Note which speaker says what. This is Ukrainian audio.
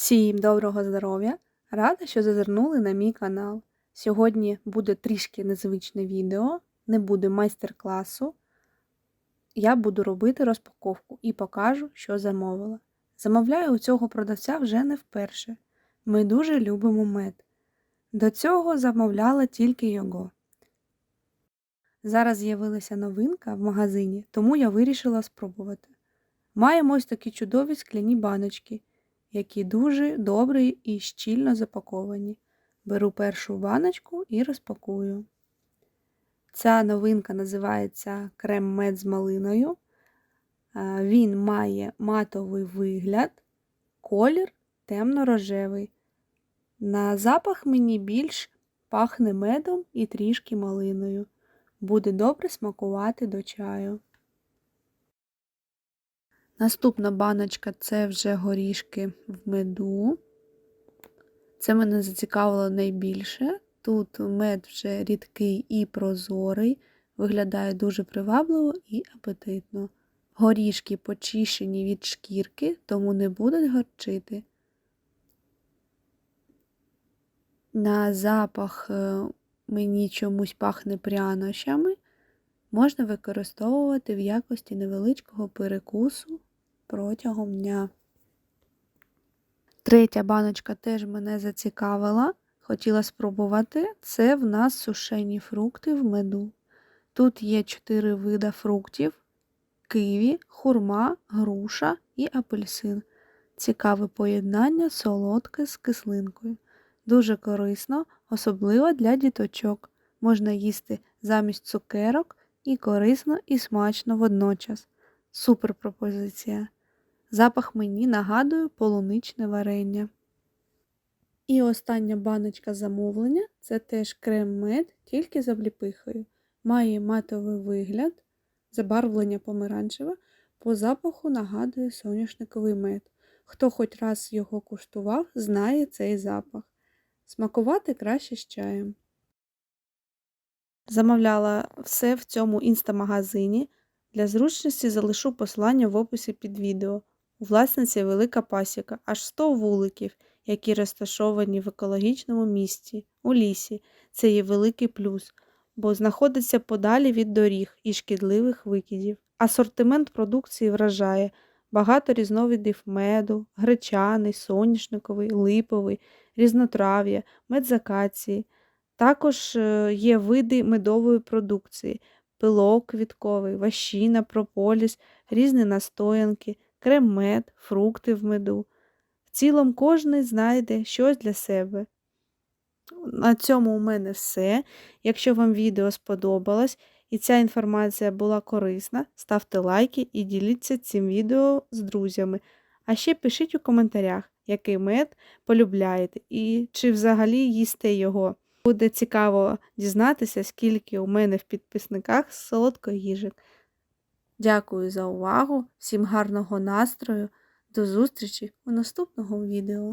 Speaker 1: Всім доброго здоров'я! Рада, що зазирнули на мій канал. Сьогодні буде трішки незвичне відео, не буде майстер-класу. Я буду робити розпаковку і покажу, що замовила. Замовляю у цього продавця вже не вперше. Ми дуже любимо мед. До цього замовляла тільки його. Зараз з'явилася новинка в магазині, тому я вирішила спробувати. Маємо ось такі чудові скляні баночки які дуже добрі і щільно запаковані. Беру першу баночку і розпакую. Ця новинка називається крем мед з малиною. Він має матовий вигляд, колір темно-рожевий. На запах мені більш пахне медом і трішки малиною. Буде добре смакувати до чаю. Наступна баночка це вже горішки в меду. Це мене зацікавило найбільше. Тут мед вже рідкий і прозорий, виглядає дуже привабливо і апетитно. Горішки почищені від шкірки, тому не будуть горчити. На запах е, мені чомусь пахне прянощами. Можна використовувати в якості невеличкого перекусу протягом дня. Третя баночка теж мене зацікавила. Хотіла спробувати. Це в нас сушені фрукти в меду. Тут є чотири вида фруктів: киві, хурма, груша і апельсин. Цікаве поєднання солодке з кислинкою. Дуже корисно, особливо для діточок. Можна їсти замість цукерок і корисно і смачно водночас. Супер пропозиція. Запах мені нагадує полуничне варення. І остання баночка замовлення це теж крем-мед, тільки з обліпихою. Має матовий вигляд, забарвлення помаранчеве, по запаху нагадує соняшниковий мед. Хто хоч раз його куштував, знає цей запах. Смакувати краще з чаєм. Замовляла все в цьому інстамагазині. Для зручності залишу посилання в описі під відео. У власниці велика пасіка, аж 100 вуликів, які розташовані в екологічному місті, у лісі. Це є великий плюс, бо знаходиться подалі від доріг і шкідливих викидів. Асортимент продукції вражає багато різновидів меду, гречаний, соняшниковий, липовий, різнотрав'я, медзакації. Також е, є види медової продукції, пилок квітковий, ващина, прополіс, різні настоянки крем-мед, фрукти в меду. В цілому кожен знайде щось для себе. На цьому у мене все. Якщо вам відео сподобалось і ця інформація була корисна, ставте лайки і діліться цим відео з друзями. А ще пишіть у коментарях, який мед полюбляєте і чи взагалі їсте його. Буде цікаво дізнатися, скільки у мене в підписниках солодкоїжик. Дякую за увагу, всім гарного настрою, до зустрічі у наступного відео.